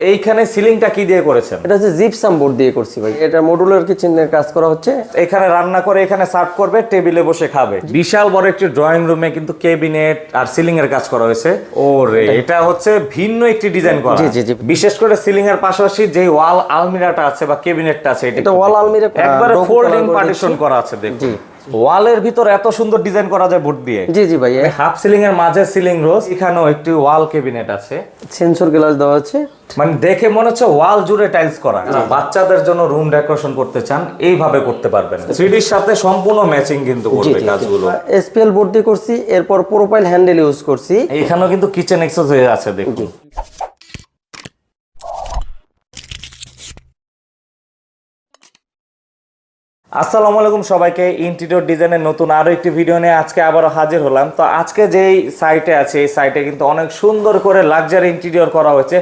এইখানে সিলিংটা কি দিয়ে করেছেন? এটা হচ্ছে জিপসাম বোর্ড দিয়ে করছি ভাই। এটা মডুলার কিচেনের কাজ করা হচ্ছে। এখানে রান্না করে এখানে সার্ভ করবে টেবিলে বসে খাবে। বিশাল বড় একটি ড্রয়িং রুমে কিন্তু কেবিনেট আর সিলিং এর কাজ করা হয়েছে। ও রে এটা হচ্ছে ভিন্ন একটি ডিজাইন করা। জি, জি, জি। বিশেষ করে সিলিং এর পাশাপাশি যে ওয়াল আলমিরাটা আছে বা কেবিনেটটা আছে এটা দেখুন। আলমিরা, একবারে ফোল্ডিং পার্টিশন করা আছে দেখুন। ওয়ালের ভিতর এত সুন্দর ডিজাইন করা যায় বোর্ড দিয়ে। জি জি ভাই হাফ সিলিং এর মাঝে সিলিং রোজ এখানেও একটি ওয়াল কেবিনেট আছে। সেন্সর গ্লাস দেওয়া আছে। মানে দেখে মনে হচ্ছে ওয়াল জুড়ে টাইলস করা। বাচ্চাদের জন্য রুম ডেকোরেশন করতে চান এইভাবে করতে পারবেন। থ্রিডির সাথে সম্পূর্ণ ম্যাচিং কিন্তু করবে কাজগুলো। এসপিএল বোর্ড দিয়ে করছি এরপর প্রোফাইল হ্যান্ডেল ইউজ করছি। এখানেও কিন্তু কিচেন এক্সেসরিজ আছে দেখুন। আসসালামু আলাইকুম সবাইকে ইন্টিরিয়র ডিজাইনের নতুন আরও একটি ভিডিও নিয়ে আজকে আবারও হাজির হলাম। তো আজকে যেই সাইটে আছে, এই সাইটে কিন্তু অনেক সুন্দর করে লাক্সারি ইন্টিরিয়র করা হয়েছে।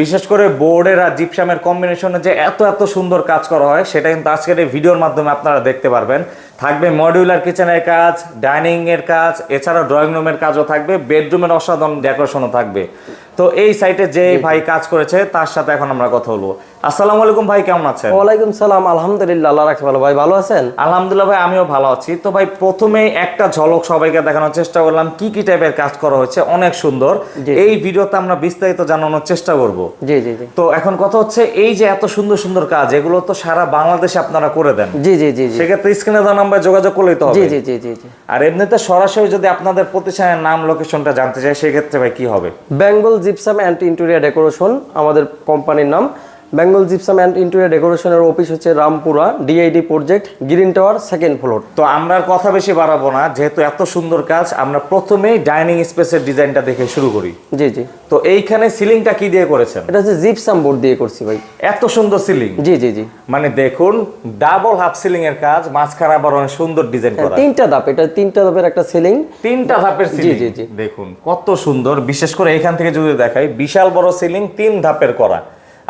বিশেষ করে বোর্ডের আর জিপসামের কম্বিনেশনে যে এত এত সুন্দর কাজ করা হয়, সেটা কিন্তু আজকের এই ভিডিওর মাধ্যমে আপনারা দেখতে পারবেন। থাকবে মডিউলার কিচেনের কাজ ডাইনিংয়ের কাজ এছাড়া ড্রয়িং রুমের কাজও থাকবে বেডরুমের অসাধারণ ডেকোরেশনও থাকবে। তো এই সাইটে যে ভাই কাজ করেছে তার সাথে এখন আমরা কথা বলব। আসসালামু আলাইকুম ভাই কেমন আছেন? ওয়ালাইকুম সালাম আলহামদুলিল্লাহ আল্লাহ রাখছে ভালো। ভাই ভালো আছেন? আলহামদুলিল্লাহ ভাই আমিও ভালো আছি। তো ভাই প্রথমে একটা ঝলক সবাইকে দেখানোর চেষ্টা করলাম কি কি টাইপের কাজ করা হয়েছে অনেক সুন্দর। এই ভিডিওতে আমরা বিস্তারিত জানানোর চেষ্টা করব। জি জি জি। তো এখন কথা হচ্ছে এই যে এত সুন্দর সুন্দর কাজ এগুলো তো সারা বাংলাদেশে আপনারা করে দেন। জি জি জি জি। সেক্ষেত্রে স্ক্রিনে দেওয়া নাম্বার যোগাযোগ করলেই তো হবে। জি জি জি জি আর এমনিতে সরাসরি যদি আপনাদের প্রতিষ্ঠানের নাম লোকেশনটা জানতে চাই সেক্ষেত্রে ভাই কি হবে? Bengal gypsum and interior decoration আমাদের কোম্পানির নাম। বেঙ্গল জিপসাম অ্যান্ড ইন্টেরিয়ার ডেকোরেশনের অফিস হচ্ছে Rampura DID project green tower second floor. তো আমরা কথা বেশি বাড়াবো না যেহেতু এত সুন্দর কাজ আমরা প্রথমেই ডাইনিং স্পেসের ডিজাইনটা দেখে শুরু করি। জি জি। তো এইখানে সিলিংটা কি দিয়ে করেছেন? এটা হচ্ছে জিপসাম বোর্ড দিয়ে করছি ভাই। এত সুন্দর সিলিং? জি জি জি। মানে দেখুন ডাবল হাফ সিলিং এর কাজ মাঝখানে আবার অনেক সুন্দর ডিজাইন করা। তিনটা ধাপ এটা তিনটা ধাপের একটা সিলিং। তিনটা ধাপের সিলিং জি, জি। দেখুন কত সুন্দর বিশেষ করে এখান থেকে যদি দেখাই বিশাল বড় সিলিং তিন ধাপের করা।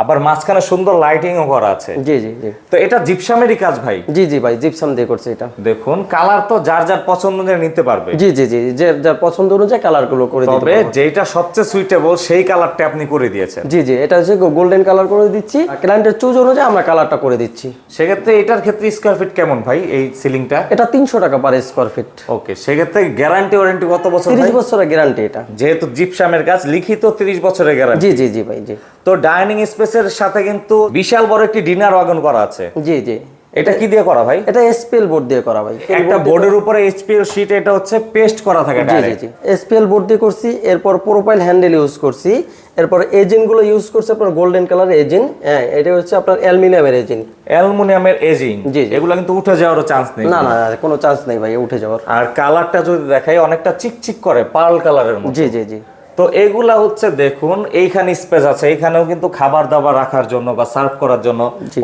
আবার মাঝখানে সুন্দর লাইটিংও করা আছে। জি জি জি। তো এটা জিপসামেরই কাজ ভাই। জি জি ভাই জিপসাম দিয়ে করছি এটা। দেখুন কালার তো যার যার পছন্দ অনুযায়ী নিতে পারবে। জি জি জি যে যার পছন্দ অনুযায়ী কালারগুলো করে দিতে তবে যেটা সবচেয়ে সুইটেবল সেই কালারটা আপনি করে দিয়েছেন। জি জি এটা হচ্ছে গোল্ডেন কালার করে দিচ্ছি। ক্লায়েন্টের চুজ অনুযায়ী আমরা কালারটা করে দিচ্ছি। সেক্ষেত্রে এটার ক্ষেত্রে স্কোয়ার ফিট কেমন ভাই এই সিলিংটা এটা তিনশো টাকা পার স্কোয়ার ফিট ওকে সেক্ষেত্রে গ্যারান্টি ওয়ারেন্টি কত বছর তিরিশ বছরের গ্যারান্টি এটা। যেহেতু জিপসামের কাজ লিখিত 30 বছরের গ্যারান্টি জি জি জি ভাই জি। তো ডাইনিং স্পেসের সাথে কিন্তু বিশাল বড় একটি ডিনার ওয়াগন করা আছে। জি জি। এটা কি দিয়ে করা ভাই? এটা এসপিএল বোর্ড দিয়ে করা ভাই। একটা বোর্ডের উপরে এইচপিএল শীট এটা হচ্ছে পেস্ট করা থাকে জি জি ডাইরেক্ট জি। এসপিএল বোর্ড দিয়ে করছি এরপর প্রোফাইল হ্যান্ডেল ইউজ করছি এরপর এজেন্টগুলো ইউজ করছে আপনার গোল্ডেন কালার এজেন্ট হ্যাঁ এটা হচ্ছে আপনার অ্যালুমিনিয়ামের এজেন্ট অ্যালুমিনিয়ামের এজিং জি। এগুলো কিন্তু উঠে যাওয়ারও চান্স নেই। না না না, কোনো চান্স নেই ভাই উঠে যাওয়ার। আর কালারটা যদি দেখাই অনেকটা চিকচিক করে পার্ল কালারের মতো। জি জি জি। তো এগুলা হচ্ছে দেখুন এইখানে স্পেস আছে এখানেও কিন্তু খাবার দাবার রাখার জন্য বা সার্ভ করার জন্য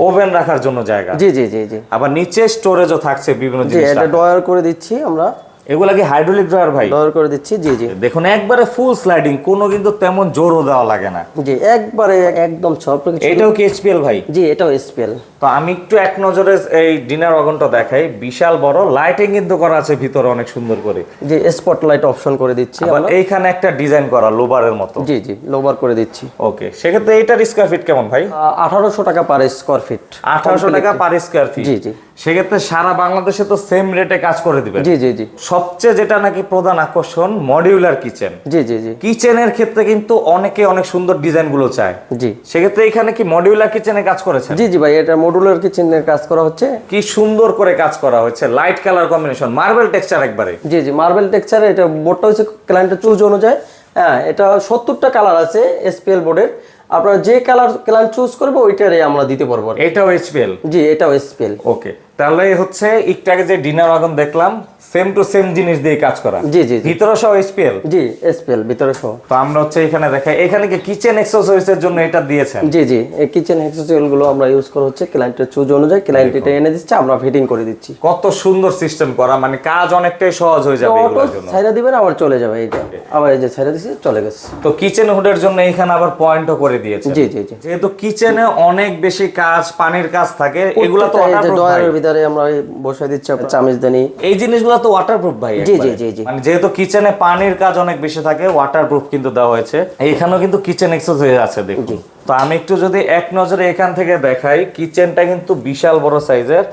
ওভেন রাখার জন্য জায়গা। জি জি জি জি। আবার নিচে স্টোরেজও থাকছে বিভিন্ন জিনিস এটা ডয়ার করে দিচ্ছি আমরা। এগুলা কি হাইড্রোলিক ড্রয়ার ভাই? ড্রয়ার করে দিচ্ছি জি জি। দেখুন একবারে ফুল স্লাইডিং কোনো কিন্তু তেমন জোরও দেওয়া লাগে না। জি একবারে একদম সব এটাও কি এইচপিএল ভাই? জি এটাও এসপিএল তো আমি একটু এক নজরে এই ডিনার ওয়াগনটা দেখাই। বিশাল বড় লাইটিং কিন্তু করা আছে ভিতরে অনেক সুন্দর করে। যে স্পটলাইট অপশন করে দিচ্ছি আবার এইখানে একটা ডিজাইন করা লোবারের মতো। জি জি লোবার করে দিচ্ছি। ওকে সেক্ষেত্রে এইটার স্কোয়ার ফিট কেমন ভাই? আঠারোশো টাকা পার স্কোয়ার ফিট আঠারোশো টাকা পার স্কোয়ার ফিট জি জি। সেক্ষেত্রে সারা বাংলাদেশে তো সেম রেটে কাজ করে দিবেন। জি জি জি। সবচেয়ে যেটা নাকি প্রধান আকর্ষণ মডিউলার কিচেন জি জি জি। কিচেনের ক্ষেত্রে কিন্তু অনেকে অনেক সুন্দর ডিজাইনগুলো চায়। জি। সেক্ষেত্রে এখানে কি মডিউলার কিচেনে কাজ করেছে জি জি ভাই এটা মডিউলার কিচেনের কাজ করা হচ্ছে। কি সুন্দর করে কাজ করা হয়েছে light colour combination marble texture একবারে। জি জি মার্বেল টেক্সচার এটা বোর্ডটা হচ্ছে ক্লায়েন্টের চুজ অনুযায়ী। হ্যাঁ এটা সত্তরটা কালার আছে এসপিএল বোর্ডের আপনারা যে কালার ক্লায়েন্ট চুজ করবে ওইটারই আমরা দিতে পারব। এটাও এইচপিএল জি এটাও এসপিএল ওকে তাহলে হচ্ছে একটু আগে যে ডিনার ওয়াগন দেখলাম সেম টু সেম জিনিস দিয়ে কাজ করা। জি জি ভিতরে সহ এইচপিএল জি এসপিএল ভিতরে সহ। তো আমরা হচ্ছে এখানে দেখাই। এখানে কি কিচেন এক্সেসরিজ এর জন্য এটা দিয়েছেন? জি জি এই কিচেন অ্যাক্সেসরিজগুলো আমরা ইউজ করা হচ্ছে ক্লায়েন্টের চুজ অনুযায়ী। ক্লায়েন্ট এটা এনে দিচ্ছে আমরা ফিটিং করে দিচ্ছি। কত সুন্দর সিস্টেম করা মানে কাজ অনেকটাই সহজ হয়ে যাবে এগুলোর জন্য। ছাইরা দিবেন আবার চলে যাবে এইটা। আবার এই যে ছাইরা দিছি চলে গেছে। তো কিচেন হুডের জন্য এখানে আবার পয়েন্টও করে দিয়েছে জি জি জি। যেহেতু কিচেনে অনেক বেশি কাজ পানির কাজ থাকে এগুলো তো এই ভিতরে আমরা এই বসাই দিচ্ছি আপনার চামিচদানি এই জিনিসগুলো তো ওয়াটারপ্রুফ ভাই জি, জি, জি, জি। মানে যেহেতু কিচেনে পানির কাজ অনেক বেশি থাকে ওয়াটারপ্রুফ কিন্তু দেওয়া হয়েছে। এইখানেও কিন্তু কিচেন এক্সেসরিজ আছে দেখুন। তো তো আমি একটু যদি এক নজরে এখান থেকে দেখাই কিচেনটা কিন্তু বিশাল বড় সাইজের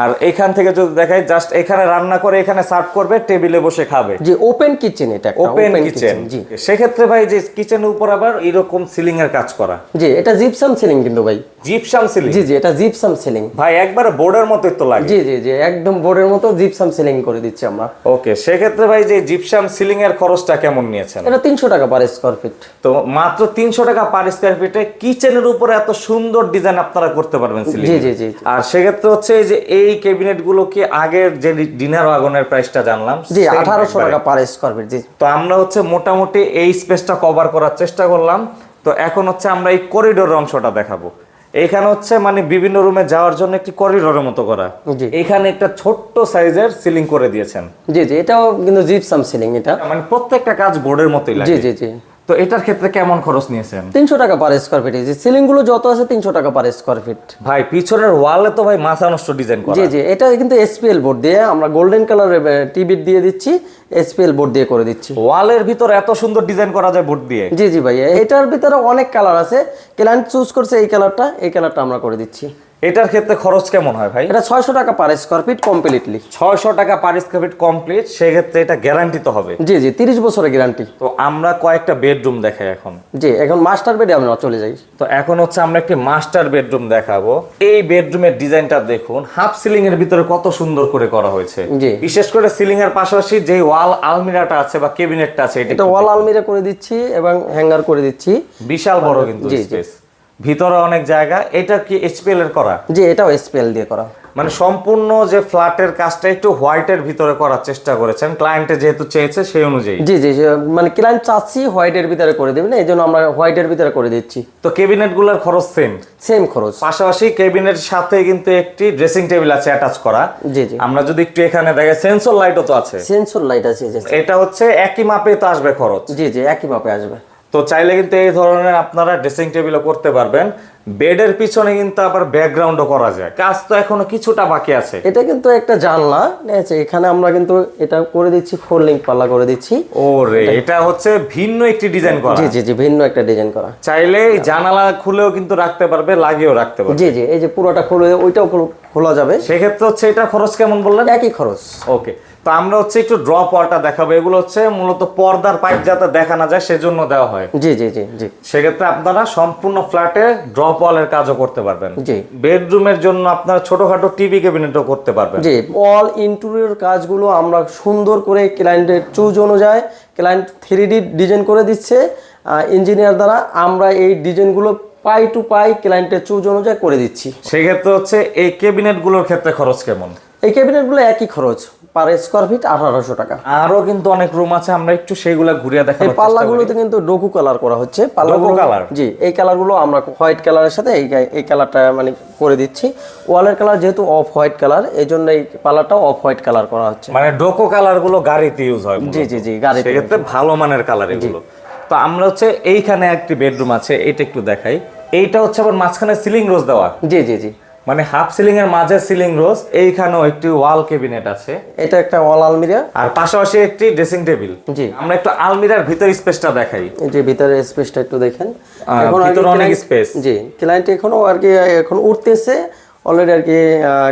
আর এখান থেকে যদি দেখাই জাস্ট এখানে রান্না করে এখানে সার্ভ করবে টেবিলে বসে খাবে। জি ওপেন কিচেন এটা ওপেন কিচেন জি। সেক্ষেত্রে ভাই যে কিচেনের উপর আবার এরকম সিলিং এর কাজ করা। জি এটা জিপসাম সিলিং কিন্তু ভাই। জিপসাম সিলিং জি জি এটা জিপসাম সিলিং ভাই একবারে বোর্ডের মতোই তো লাগে। জি জি জি একদম বোর্ডের মতো জিপসাম সিলিং করে দিচ্ছি আমরা। ওকে সেক্ষেত্রে ভাই যে জিপসাম সিলিং এর খরচটা কেমন নিয়েছেন? এটা তিনশো টাকা পার স্কোয়ার ফিট তো মাত্র তিনশো টাকা পার স্কোয়ার ফিটে কিচেনের উপরে এত সুন্দর ডিজাইন আপনারা করতে পারবেন সিলিং জি জি জি। আর সেক্ষেত্রে হচ্ছে এই যে এই ক্যাবিনেটগুলো কি আগের যে ডিনার ওয়াগনের প্রাইসটা জানলাম জি আঠারোশো। টাকা পার স্কোয়ার ফিট জি। তো আমরা হচ্ছে মোটামুটি এই স্পেসটা কভার করার চেষ্টা করলাম। তো এখন হচ্ছে আমরা এই করিডোরের অংশটা দেখাবো। এখানে হচ্ছে মানে বিভিন্ন রুমে যাওয়ার জন্য একটি করিডোরের মতো করা। এখানে একটা ছোট্ট সাইজের সিলিং করে দিয়েছেন। জি জি এটাও কিন্তু জিপসাম সিলিং এটা। মানে প্রত্যেকটা কাজ বোর্ডের মতোই লাগে। জি জি জি। তো এটার ক্ষেত্রে কেমন খরচ নিয়েছেন? তিনশো টাকা পার স্কোয়ার ফিট জি সিলিংগুলো যত আছে তিনশো টাকা পার স্কোয়ার ফিট ভাই পিছনের ওয়ালে তো ভাই মাথা নষ্ট ডিজাইন করা। জি জি এটা কিন্তু এসপিএল বোর্ড দিয়ে আমরা গোল্ডেন কালার টিভি দিয়ে দিচ্ছি এসপিএল বোর্ড দিয়ে করে দিচ্ছি। ওয়ালের ভিতর এত সুন্দর ডিজাইন করা যায় বোর্ড দিয়ে? জি জি ভাই এটার ভিতরে অনেক কালার আছে। ক্লায়েন্ট চুজ করছে এই কালারটা এই কালারটা আমরা করে দিচ্ছি। এটার ক্ষেত্রে খরচ কেমন হয় ভাই? এটা ছয়শো টাকা পার স্কোয়ার ফিট কমপ্লিটলি ছয়শো টাকা পার স্কোয়ার ফিট কমপ্লিট সেক্ষেত্রে এটা গ্যারান্টি তো হবে। জি জি তিরিশ বছরের গ্যারান্টি তো আমরা কয়েকটা বেডরুম দেখাই এখন। জি এখন মাস্টার বেডে আমরা চলে যাই। তো এখন হচ্ছে আমরা একটি মাস্টার বেডরুম দেখাবো। এই বেডরুমের ডিজাইনটা দেখুন হাফ সিলিং এর ভিতরে কত সুন্দর করে করা হয়েছে। জি। বিশেষ করে সিলিং এর পাশাপাশি যে ওয়াল আলমিরাটা আছে বা কেবিনেটটা আছে এটা ওয়াল আলমিরা করে দিচ্ছি এবং হ্যাঙ্গার করে দিচ্ছি। বিশাল বড় কিন্তু। স্পেস ভিতরে অনেক জায়গা এটা কি এইচপিএল এর করা? জি এটাও এসপিএল দিয়ে করা। মানে সম্পূর্ণ যে ফ্ল্যাটের কাজটা একটু হোয়াইটের ভিতরে করার চেষ্টা করেছেন। ক্লায়েন্টে যেহেতু চেয়েছে সেই অনুযায়ী। জি জি মানে ক্লায়েন্ট চাচ্ছি হোয়াইটের ভিতরে করে দেবেন এই জন্য আমরা হোয়াইটের ভিতরে করে দিচ্ছি। তো কেবিনেটগুলোর খরচ সেম সেম খরচ। পাশাপাশি কেবিনেট সাথে কিন্তু একটি ড্রেসিং টেবিল আছে অ্যাটাচ করা। জি জি। আমরা যদি একটু এখানে দেখে সেন্সর লাইটও তো আছে। সেন্সর লাইট আছে এটা হচ্ছে একই মাপে তো আসবে খরচ। জি জি একই মাপে আসবে। তো চাইলে কিন্তু এই ধরনের আপনারা ড্রেসিং টেবিলও করতে পারবেন। বেডের পিছনে কিন্তু আবার ব্যাকগ্রাউন্ডও করা যায়। কাজ তো এখনও কিছুটা বাকি আছে। এটা কিন্তু একটা জানলা আছে? এখানে আমরা কিন্তু এটা করে দিচ্ছি ফোল্ডিং পাল্লা করে দিচ্ছি। ও রে এটা হচ্ছে ভিন্ন একটি ডিজাইন করা। জি জি জি ভিন্ন একটা ডিজাইন করা। চাইলে জানালা খুলেও কিন্তু রাখতে পারবে লাগিয়েও রাখতে পারবে। জি জি এই যে পুরোটা খুলে ওইটাও খোলা যাবে। সেক্ষেত্রে হচ্ছে এটা খরচ কেমন বললেন? একই খরচ। ওকে তো আমরা হচ্ছে একটু ড্রপ ওয়ালটা দেখাবো। এগুলো হচ্ছে মূলত পর্দার পাইপ যাতে দেখা না যায় সেজন্য দেওয়া হয়। জি জি জি জি। সেক্ষেত্রে আপনারা সম্পূর্ণ ফ্ল্যাটে ড্রপ ওয়ালের কাজও করতে পারবেন। জি। বেডরুমের জন্য আপনার ছোটখাটো টিভি ক্যাবিনেটও করতে পারবেন। জি অল ইন্টেরিয়র কাজগুলো আমরা সুন্দর করে ক্লায়েন্টের চুজ অনুযায়ী ক্লায়েন্ট থ্রি ডি ডিজাইন করে দিচ্ছে। ইঞ্জিনিয়ার দ্বারা আমরা এই ডিজাইনগুলো পাই টু পাই ক্লায়েন্টের চুজ অনুযায়ী করে দিচ্ছি। সেক্ষেত্রে হচ্ছে এই ক্যাবিনেটগুলোর ক্ষেত্রে খরচ কেমন? এই ক্যাবিনেটগুলো একই খরচ পার স্কোয়ার ফিট আঠারোশো টাকা। আরও কিন্তু অনেক রুম আছে আমরা একটু সেইগুলা ঘুরিয়ে এই দেখাবো পাল্লাগুলোতে কিন্তু ডোকু কালার করা হচ্ছে। পাল্লাগুলো colour? জি এই কালারগুলো আমরা হোয়াইট কালারের সাথে এই এই কালারটা মানে করে দিচ্ছি। ওয়ালের কালার যেহেতু অফ হোয়াইট কালার এই জন্য এই কালারটাও অফ হোয়াইট কালার করা হচ্ছে। মানে ডোকো কালারগুলো গাড়িতে ইউজ হয় জি জি জি গাড়ি সেক্ষেত্রে ভালো মানের কালার এগুলো। তো আমরা হচ্ছে এইখানে একটি বেডরুম আছে এটা একটু দেখাই। এইটা হচ্ছে আবার মাঝখানে সিলিং রোজ দেওয়া। জি জি জি। মানে হাফ সিলিং এর মাঝে সিলিং রোজ এইখানেও একটি ওয়াল ক্যাবিনেট আছে। এটা একটা ওয়াল আলমিরা আর পাশাপাশি একটি ড্রেসিং টেবিল জি। আমরা একটু আলমিরার ভিতর স্পেসটা দেখাই। এই যে ভিতরে স্পেসটা একটু দেখেন। এখন ভিতরে অনেক স্পেস জি ক্লায়েন্ট এখনও আর কি এখন উঠতেছে। অলরেডি আর কি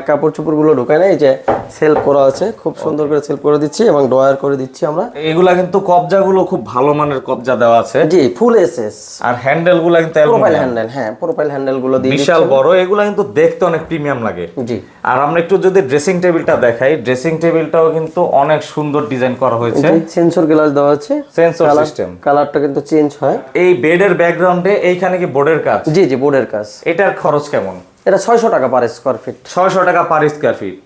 কাপড় চোপড়গুলো ঢোকায় না এই যে সেলফ করা আছে। খুব সুন্দর করে সেলফ করে দিচ্ছি এবং ড্রয়ার করে দিচ্ছি আমরা। এগুলা কিন্তু কবজাগুলো খুব ভালো মানের কবজা দেওয়া আছে। জি ফুল এসএস আর হ্যান্ডেলগুলা কিন্তু প্রোফাইল হ্যান্ডেল হ্যাঁ প্রোফাইল হ্যান্ডেলগুলো দিয়ে বিশাল বড় এগুলা কিন্তু দেখতে অনেক প্রিমিয়াম লাগে। জি। আর আমরা একটু যদি ড্রেসিং টেবিলটা দেখাই ড্রেসিং টেবিলটাও কিন্তু অনেক সুন্দর ডিজাইন করা হয়েছে। সেন্সর গ্লাস দেওয়া আছে। সেন্সর সিস্টেম কালারটা কিন্তু চেঞ্জ হয়। এই বেডের ব্যাকগ্রাউন্ডে এইখানে কি বোর্ডের কাজ? জি জি বোর্ডের কাজ। এটার খরচ কেমন? এটা ছয়শো টাকা পার স্কোয়ার ফিট ছয়শো টাকা পার স্কোয়ার ফিট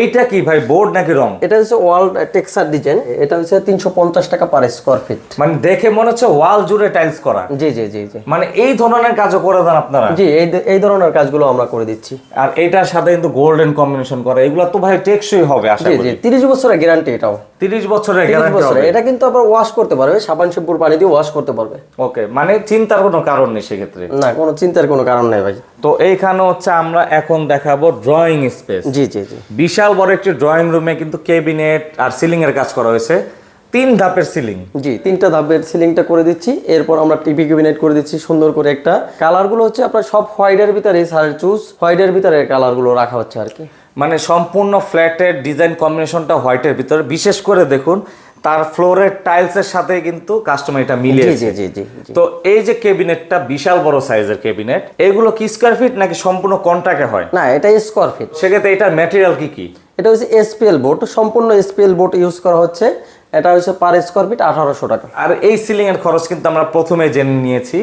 এইটা কি ভাই বোর্ড নাকি রং? এটা হচ্ছে ওয়াল টেক্সার ডিজাইন এটা হচ্ছে তিনশো পঞ্চাশ টাকা পার স্কোয়ার ফিট মানে দেখে মনে হচ্ছে ওয়াল জুড়ে টাইলস করা। জি জি জি জি। মানে এই ধরনের কাজও করে দেন আপনারা? জি এই এই ধরনের কাজগুলো আমরা করে দিচ্ছি। আর এটার সাথে কিন্তু গোল্ডেন কম্বিনেশন করে এগুলো তো ভাই টেকসই হবে আশা জি করি। জি তিরিশ বছরের গ্যারান্টি এটাও। তিরিশ বছরের গ্যারান্টি এটা কিন্তু আবার ওয়াশ করতে পারবে সাবান শ্যাম্পুর পানি দিয়ে ওয়াশ করতে পারবে। ওকে মানে চিন্তার কোনো কারণ নেই সেক্ষেত্রে। না কোনো চিন্তার কোনো কারণ নেই ভাই। তো এইখানে হচ্ছে আমরা এখন দেখাবো ড্রয়িং স্পেস জি জি জি। বিশাল বড় একটি ড্রয়িং রুমে কিন্তু কেবিনেট আর সিলিং এর কাজ করা হয়েছে। তিন ধাপের সিলিং জি তিনটা ধাপের সিলিংটা করে দিচ্ছি। এরপর আমরা টিভি ক্যাবিনেট করে দিচ্ছি সুন্দর করে একটা। কালারগুলো হচ্ছে আপনার সব হোয়াইটের ভিতরে স্যারের চুজ হোয়াইটের ভিতরে কালারগুলো রাখা হচ্ছে আর কি। মানে সম্পূর্ণ ফ্ল্যাটের ডিজাইন কম্বিনেশনটা হোয়াইটের ভিতরে। বিশেষ করে দেখুন তার ফ্লোরের টাইলস এর সাথে কিন্তু কাস্টমার এটা মিলিয়ে মিলিয়েছে জি জি জি জি। তো এই যে কেবিনেটটা বিশাল বড় সাইজের ক্যাবিনেট এগুলো কি স্কোয়ার ফিট নাকি সম্পূর্ণ কন্ট্রাক্টে হয়? না এটা স্কোয়ার ফিট সেক্ষেত্রে এটার ম্যাটেরিয়াল কি কি? এটা হচ্ছে এসপিএল বোর্ড সম্পূর্ণ এসপিএল বোর্ড ইউজ করা হচ্ছে। এটা হচ্ছে পার স্কোয়ার ফিট আঠারোশো টাকা। আর এই সিলিং এর খরচ কিন্তু আমরা প্রথমে জেনে নিয়েছি।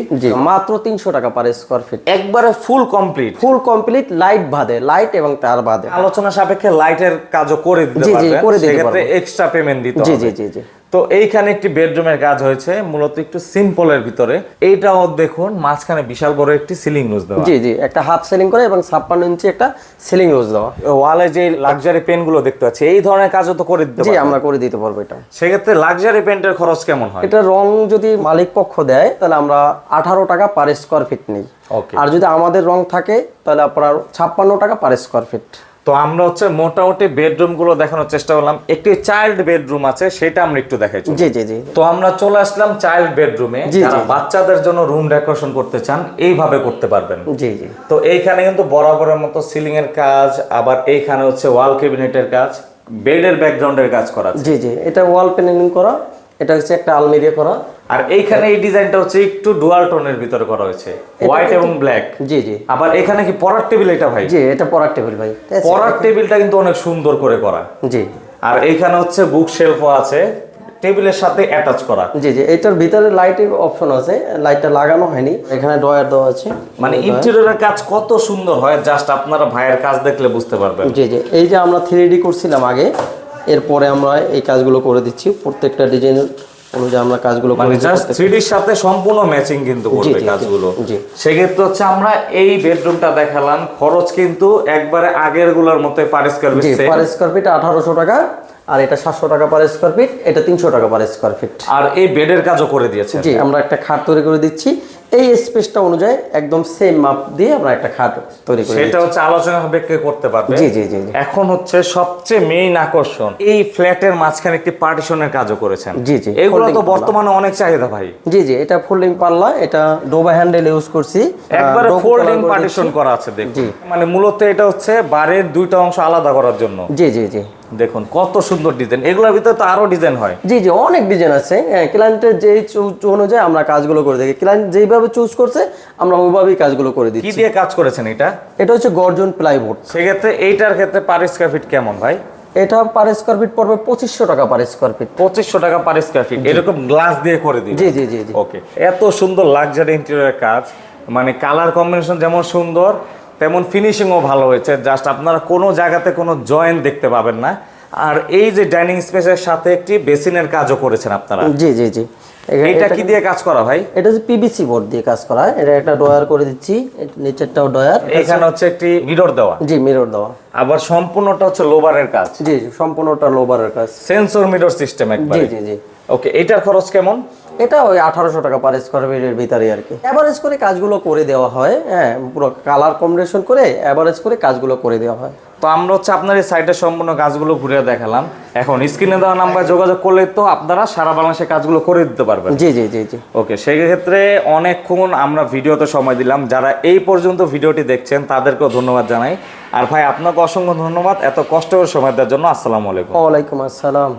মাত্র তিনশো টাকা পার স্কোয়ার ফিট একবারে full complete full complete light বাদে লাইট এবং তার বাদে। আলোচনা সাপেক্ষে লাইটের কাজও করে দিতে পারবেন করে দিতে এক্সট্রা পেমেন্ট দিতে জি জি জি জি। তো এইখানে একটি বেডরুমের কাজ হয়েছে মূলত একটু সিম্পলের ভিতরে। এইটাও দেখুন মাঝখানে বিশাল বড় একটি সিলিং রোজ দেওয়া। জি জি একটা হাফ সিলিং করে এবং ছাপ্পান্ন ইঞ্চি একটা সিলিং রোজ দেওয়া। ওয়ালে যে লাক্সারি পেনগুলো দেখতে পাচ্ছি এই ধরনের কাজও তো করে দিতে জি আমরা করে দিতে পারব এটা। সেক্ষেত্রে লাক্সারি পেন্টের খরচ কেমন হয়? এটা রং যদি মালিক পক্ষ দেয় তাহলে আমরা আঠারো টাকা পার স্কোয়ার ফিট নিই। আর যদি আমাদের রং থাকে তাহলে আপনার ছাপ্পান্ন টাকা পার স্কোয়ার ফিট তো আমরা হচ্ছে মোটামুটি বেডরুমগুলো দেখানোর চেষ্টা করলাম। একটি চাইল্ড বেডরুম আছে সেটা আমরা একটু দেখাই জি জি জি। তো আমরা চলে আসলাম চাইল্ড বেডরুমে যারা বাচ্চাদের জন্য রুম ডেকোরেশন করতে চান এইভাবে করতে পারবেন। জি জি। তো এইখানে কিন্তু বরাবরের মতো সিলিং এর কাজ আবার এইখানে হচ্ছে ওয়াল ক্যাবিনেটের কাজ বেডের ব্যাকগ্রাউন্ডের কাজ করা জি জি। এটা ওয়াল প্যানেলিং করা এটা হচ্ছে একটা আলমিরিয়া করা। আর এইখানে এই ডিজাইনটা হচ্ছে একটু ডুয়াল টোনের ভিতরে করা হয়েছে। হোয়াইট এবং ব্ল্যাক জি জি। আবার এখানে কি পড়ার টেবিল এটা ভাই? জি এটা পড়ার টেবিল ভাই? পড়ার টেবিলটা কিন্তু অনেক সুন্দর করে করা। জি। আর এইখানে হচ্ছে বুক শেলফও আছে। টেবিলের সাথে অ্যাটাচ করা। জি জি এটার ভিতরে লাইটের অপশন আছে। লাইটটা লাগানো হয়নি। এখানে ড্রয়ার দেওয়া আছে। মানে ইন্টেরিয়রের কাজ কত সুন্দর হয় জাস্ট আপনারা ভাইয়ের কাজ দেখলে বুঝতে পারবেন। জি জি এই যে আমরা থ্রি করছিলাম আগে এরপরে আমরা এই কাজগুলো করে দিচ্ছি। প্রত্যেকটা ডিজাইন অনুযায়ী আমরা কাজগুলো মানে জাস্ট থ্রিডির সাথে সম্পূর্ণ ম্যাচিং কিন্তু করবে কাজগুলো। সেক্ষেত্রে হচ্ছে আমরা এই বেডরুমটা দেখালাম। খরচ কিন্তু একবারে আগেরগুলোর মতোই per square feet per square feet আঠারোশো টাকা। আর এটা সাতশো টাকা পার স্কোয়ার ফিট এটা তিনশো টাকা পার স্কোয়ার ফিট আর এই বেডের কাজও করে দিয়েছে। জি আমরা একটা খাট তৈরি করে দিচ্ছি। এই স্পেসটা অনুযায়ী একদম সেম মাপ দিয়ে আমরা একটা খাট তৈরি করে সেটা হচ্ছে আলোচনা সাপেক্ষে করতে পারবে। জি জি জি এখন হচ্ছে সবচেয়ে মেইন আকর্ষণ এই ফ্ল্যাটের মাঝখানে একটি পার্টিশনের কাজও করেছেন। জি, জি, এগুলো তো বর্তমানে অনেক চাহিদা ভাই। জি জি এটা ফোল্ডিং পাল্লা এটা ডোবা হ্যান্ডেল ইউজ করছি। একবারে ফোল্ডিং পার্টিশন করা আছে দেখুন। মানে মূলত এটা হচ্ছে বাড়ির দুইটা অংশ আলাদা করার জন্য। জি জি জি। দেখুন কত সুন্দর ডিজাইন এগুলোর ভিতরে তো আরও ডিজাইন হয়। জি জি অনেক ডিজাইন আছে। ক্লায়েন্টের যেই চুজ অনুযায়ী আমরা কাজগুলো করে দেখি ক্লায়েন্ট যেইভাবে চুজ করছে আমরা ওইভাবেই কাজগুলো করে কি দিয়ে কাজ করেছেন এটা? এটা হচ্ছে গর্জন প্লাইবোর্ড সেক্ষেত্রে এইটার ক্ষেত্রে পার স্কোয়ার ফিট কেমন ভাই? এটা পার স্কোয়ার ফিট পড়বে পঁচিশশো টাকা পার স্কোয়ার ফিট পঁচিশশো টাকা পার স্কোয়ার ফিট এরকম গ্লাস দিয়ে করে দিই জি জি জি জি। ওকে এত সুন্দর লাক্সারি ইন্টেরিয়র কাজ। মানে কালার কম্বিনেশন যেমন সুন্দর তেমন ফিনিশিংও ভালো হয়েছে জাস্ট আপনারা কোনো জায়গাতে কোনো জয়েন্ট দেখতে পাবেন না। আর এই যে ডাইনিং স্পেসের সাথে একটি বেসিনের কাজও করেছেন আপনারা। জি জি জি। এটা কি দিয়ে কাজ করা ভাই? এটা হচ্ছে পিভিসি বোর্ড দিয়ে কাজ করা। এটা একটা ডয়ার করে দিচ্ছি নিচেরটাও ডয়ার এখানে হচ্ছে একটি মিরর দেওয়া। জি মিরর দেওয়া। আবার সম্পূর্ণটা হচ্ছে লোবারের কাজ। জি জি সম্পূর্ণটা লোবারের কাজ। সেন্সর মিরর সিস্টেম একবার। জি জি। জি ওকে এটার খরচ কেমন? এটা ওই আঠারোশো টাকা পার স্কোয়ার ফিটের ভিতরে আর কি। অ্যাভারেজ করে কাজগুলো করে দেওয়া হয় হ্যাঁ পুরো কালার কম্বিনেশন করে অ্যাভারেজ করে কাজগুলো করে দেওয়া হয়। তো আমরা হচ্ছে আপনার এই সাইটের সম্পূর্ণ কাজগুলো ঘুরে দেখালাম। এখন স্ক্রিনে দেওয়া নাম্বার যোগাযোগ করলে তো আপনারা সারা বাংলাদেশে কাজগুলো করে দিতে পারবেন। জি জি জি জি। ওকে সেই ক্ষেত্রে অনেকক্ষণ আমরা ভিডিওতে সময় দিলাম। যারা এই পর্যন্ত ভিডিওটি দেখছেন তাদেরকেও ধন্যবাদ জানাই। আর ভাই আপনাকে অসংখ্য ধন্যবাদ। এত কষ্ট করে সময় দেওয়ার জন্য আসসালামু আলাইকুম। ওয়ালাইকুম আসসালাম।